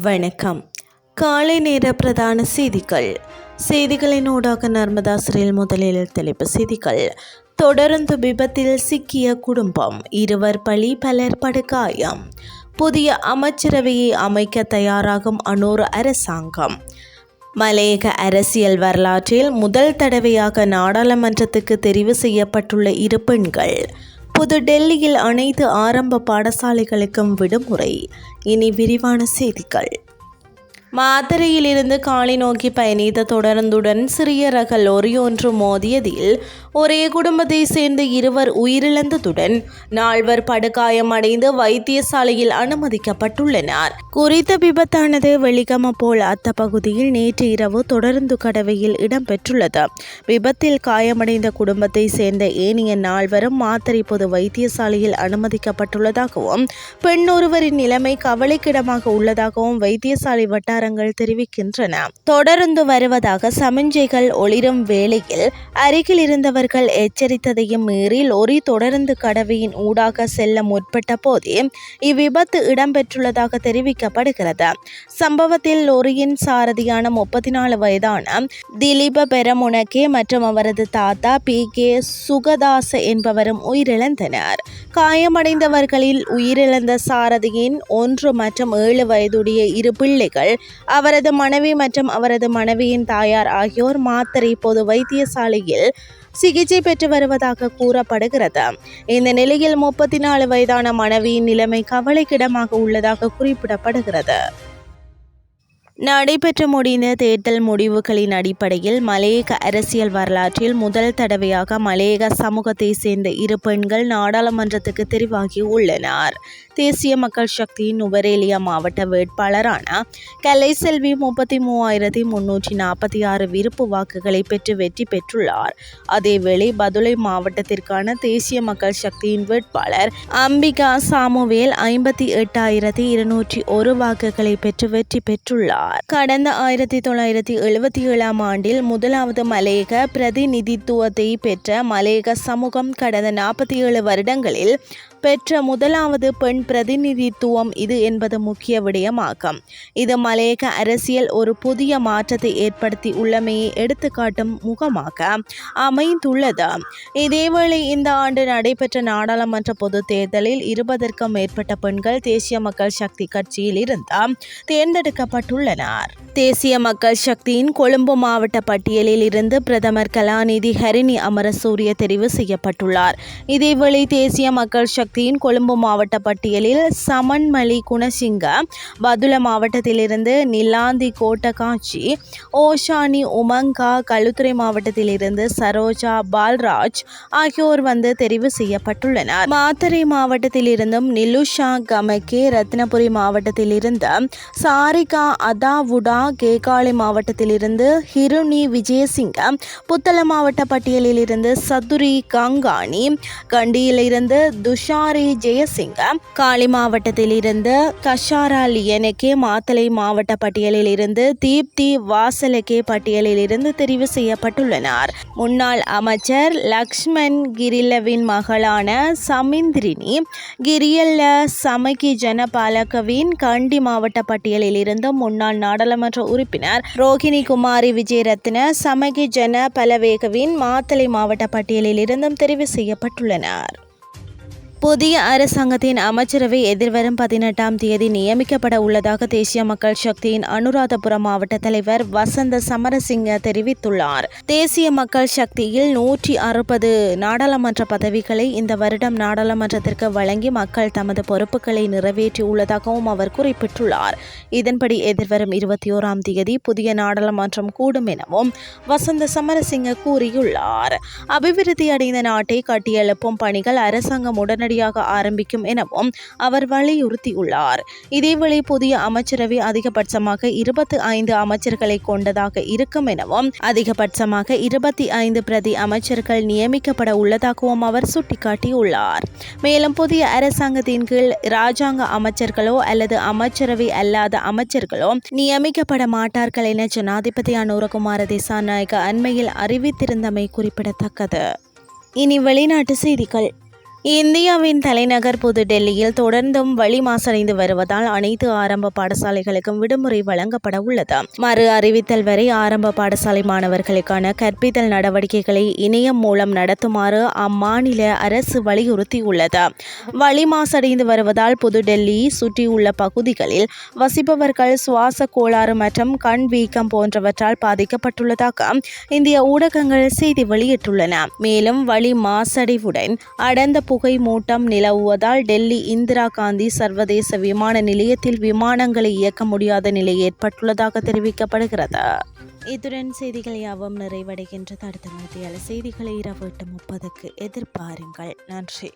வணக்கம். காலை நேர பிரதான செய்திகள். செய்திகளின் ஊடாக நர்மதா சிறையில் முதலில் தலைப்பு செய்திகள். தொடர்ந்து விபத்தில் சிக்கிய குடும்பம். இருவர் பலி பலர் படுகாயம். புதிய அமைச்சரவையை அமைக்க தயாராகும் அனூர் அரசாங்கம். மலையக அரசியல் வரலாற்றில் முதல் தடவையாக நாடாளுமன்றத்துக்கு தெரிவு செய்யப்பட்டுள்ள இரு பெண்கள். புது டெல்லியில் அனைத்து ஆரம்ப பாடசாலைகளுக்கும் விடுமுறை. இனி விரிவான செய்திகள். மாத்தறையில் காலை நோக்கி பயணித்த தொடர்ந்துடன் சிறிய ரக லொரி ஒன்று மோதியதில் ஒரே குடும்பத்தை சேர்ந்த இருவர் உயிரிழந்ததுடன் நால்வர் படுகாயமடைந்து வைத்தியசாலையில் அனுமதிக்கப்பட்டுள்ளனர். குறித்த விபத்தானது வெளிகம போல் அத்த பகுதியில் நேற்று இரவு தொடர்ந்து கடவையில் இடம்பெற்றுள்ளது. விபத்தில் காயமடைந்த குடும்பத்தை சேர்ந்த ஏனைய நால்வரும் மாத்தறை பொது வைத்தியசாலையில் அனுமதிக்கப்பட்டுள்ளதாகவும் பெண் ஒருவரின் நிலைமை கவலைக்கிடமாக உள்ளதாகவும் வைத்தியசாலை வட்டாரங்கள் தெரிவிக்கின்றன. தொடர்ந்து வருவதாக சமிஞ்சைகள் ஒளிரும் வேளையில் அருகில் இருந்தவர் இருந்தவர்கள் எச்சரித்ததையும் மீறி லொரி தொடர்ந்து கடவையின் ஊடாக செல்ல முற்பட்ட போதே இவ்விபத்து இடம்பெற்றுள்ளதாக தெரிவிக்கப்படுகிறது. சம்பவத்தில் லொரியின் சாரதியான முப்பத்தி நாலு வயதான திலீப பெரமுனகே மற்றும் அவரது தாத்தா பி. கே. சுகதாச என்பவரும் உயிரிழந்தனர். காயமடைந்தவர்களில் உயிரிழந்த சாரதியின் ஒன்று மற்றும் ஏழு வயதுடைய இரு பிள்ளைகள் அவரது மனைவி மற்றும் அவரது மனைவியின் தாயார் ஆகியோர் மாத்தரை பொது வைத்தியசாலையில் சிகிச்சை பெற்று வருவதாக கூறப்படுகிறது. இந்த நிலையில் முப்பத்தி நாலு வயதான மனைவியின் நிலைமை கவலைக்கிடமாக உள்ளதாக குறிப்பிடப்படுகிறது. நடைபெற்று முடிந்த தேர்தல் முடிவுகளின் அடிப்படையில் மலையக அரசியல் வரலாற்றில் முதல் தடவையாக மலையக சமூகத்தை சேர்ந்த இரு பெண்கள் நாடாளுமன்றத்துக்கு தெரிவாகி உள்ளனர். தேசிய மக்கள் சக்தியின் நுவரேலியா மாவட்ட வேட்பாளரான கலைசெல்வி முப்பத்தி மூவாயிரத்தி முன்னூற்றி நாற்பத்தி ஆறு விருப்பு வாக்குகளை பெற்று வெற்றி பெற்றுள்ளார். அதேவேளை பதுளை மாவட்டத்திற்கான தேசிய மக்கள் சக்தியின் வேட்பாளர் அம்பிகா சாமுவேல் ஐம்பத்தி எட்டாயிரத்தி இருநூற்றி ஒரு வாக்குகளை பெற்று வெற்றி பெற்றுள்ளார். கடந்த ஆயிரத்தி தொள்ளாயிரத்தி எழுபத்தி ஏழாம் ஆண்டில் முதலாவது மலையக பிரதிநிதித்துவத்தை பெற்ற மலையக சமூகம் கடந்த நாற்பத்தி ஏழு வருடங்களில் பெற்ற முதலாவது பெண் பிரதிநிதித்துவம் இது என்பது முக்கிய விடயமாகும். இது மலையக அரசியல் ஒரு புதிய மாற்றத்தை ஏற்படுத்தி உள்ளமையை எடுத்துக்காட்டும் முகமாக அமைந்துள்ளது. இதேவேளை இந்த ஆண்டு நடைபெற்ற நாடாளுமன்ற பொதுத் தேர்தலில் இருபதற்கும் மேற்பட்ட பெண்கள் தேசிய மக்கள் சக்தி கட்சியில் இருந்து தேர்ந்தெடுக்கப்பட்டுள்ளனர். தேசிய மக்கள் சக்தியின் கொழும்பு மாவட்ட பட்டியலில் இருந்து பிரதமர் கலாநிதி ஹரிணி அமரசூரிய தெரிவு செய்யப்பட்டுள்ளார். இதேவேளை தேசிய மக்கள் சக்தியின் கொழும்பு மாவட்ட பட்டியலில் சமன்மலி குணசிங்க பதுல மாவட்டத்திலிருந்து நிலாந்தி கோட்டகாட்சி ஓஷானி உமங்கா களுத்துறை மாவட்டத்திலிருந்து சரோஜா பால்ராஜ் ஆகியோர் வந்து தெரிவு செய்யப்பட்டுள்ளனர். மாத்தறை மாவட்டத்திலிருந்தும் நிலுஷா கமகே ரத்னபுரி மாவட்டத்திலிருந்து சாரிகா அதாவுடா கேகாலை மாவட்டத்திலிருந்து ஹிருனி விஜயசிங்க புத்தள மாவட்ட பட்டியலிலிருந்து சதுரி கங்காணி கண்டியிலிருந்து துஷாரி ஜெயசிங்க காளி மாவட்டத்திலிருந்து கஷாரா லியனகே மாத்தலை மாவட்ட பட்டியலில் இருந்து தீப்தி வாசலகே பட்டியலில் இருந்து தெரிவு செய்யப்பட்டுள்ளனர். முன்னாள் அமைச்சர் லக்ஷ்மண் கிரில்லவின் மகளான சமிந்திரினி கிரியல்ல சமகி ஜனபாலகவின் கண்டி மாவட்ட பட்டியலில் இருந்து முன்னாள் நாடாளுமன்ற உறுப்பினர் ரோகிணி குமாரி விஜயரத்ன சமகி ஜன பலவேகவின் மாத்தளை மாவட்ட பட்டியலில் இருந்தும் தெரிவு செய்யப்பட்டுள்ளனர். புதிய அரசாங்கத்தின் அமைச்சரவை எதிர்வரும் பதினெட்டாம் தேதி நியமிக்கப்பட உள்ளதாக தேசிய மக்கள் சக்தியின் அனுராதபுரம் மாவட்ட தலைவர் வசந்த சமரசிங்க தெரிவித்துள்ளார். தேசிய மக்கள் சக்தியில் நூற்றி அறுபது நாடாளுமன்ற பதவிகளை இந்த வருடம் நாடாளுமன்றத்திற்கு வழங்கி மக்கள் தமது பொறுப்புகளை நிறைவேற்றி உள்ளதாகவும் அவர் குறிப்பிட்டுள்ளார். இதன்படி எதிர்வரும் இருபத்தி ஓராம் தேதி புதிய நாடாளுமன்றம் கூடும் எனவும் வசந்த சமரசிங்க கூறியுள்ளார். அபிவிருத்தி அடைந்த நாட்டை கட்டியெழுப்பும் பணிகள் அரசாங்கம் உடனடி உடனடியாக ஆரம்பிக்கும் எனவும் அவர் வலியுறுத்தியுள்ளார். இதேவேளை புதிய அமைச்சரவை அதிகபட்சமாக இருபத்தி ஐந்து அமைச்சர்களை கொண்டதாக இருக்கும் எனவும் அதிகபட்சமாக இருபத்தி ஐந்து பிரதி அமைச்சர்கள் நியமிக்கப்பட உள்ளதாகவும் அவர் சுட்டிக்காட்டியுள்ளார். மேலும் புதிய அரசாங்கத்தின் கீழ் இராஜாங்க அமைச்சர்களோ அல்லது அமைச்சரவை அல்லாத அமைச்சர்களோ நியமிக்கப்பட மாட்டார்கள் என ஜனாதிபதி அனுரகுமார திசாநாயக அண்மையில் அறிவித்திருந்தமை குறிப்பிடத்தக்கது. இனி வெளிநாட்டு செய்திகள். இந்தியாவின் தலைநகர் புதுடெல்லியில் தொடர்ந்தும் வழி மாசடைந்து வருவதால் அனைத்து ஆரம்ப பாடசாலைகளுக்கும் விடுமுறை வழங்கப்பட உள்ளது. மறு அறிவித்தல் வரை ஆரம்ப பாடசாலை மாணவர்களுக்கான கற்பித்தல் நடவடிக்கைகளை இணையம் மூலம் நடத்துமாறு அம்மாநில அரசு வலியுறுத்தியுள்ளது. வழி மாசடைந்து வருவதால் புதுடெல்லி சுற்றியுள்ள பகுதிகளில் வசிப்பவர்கள் சுவாச கோளாறு மற்றும் கண் வீக்கம் போன்றவற்றால் பாதிக்கப்பட்டுள்ளதாக இந்திய ஊடகங்கள் செய்தி வெளியிட்டுள்ளன. மேலும் வழி மாசடைவுடன் அடர்ந்த புகை மூட்டம் நிலவுவதால் டெல்லி இந்திரா காந்தி சர்வதேச விமான நிலையத்தில் விமானங்களை இயக்க முடியாத நிலை ஏற்பட்டுள்ளதாக தெரிவிக்கப்படுகிறது. இத்துடன் செய்திகள் யாவும் நிறைவடைகின்றது. அடுத்த மத்தியால செய்திகளை இரவு எட்டு முப்பதுக்கு எதிர்பாருங்கள். நன்றி.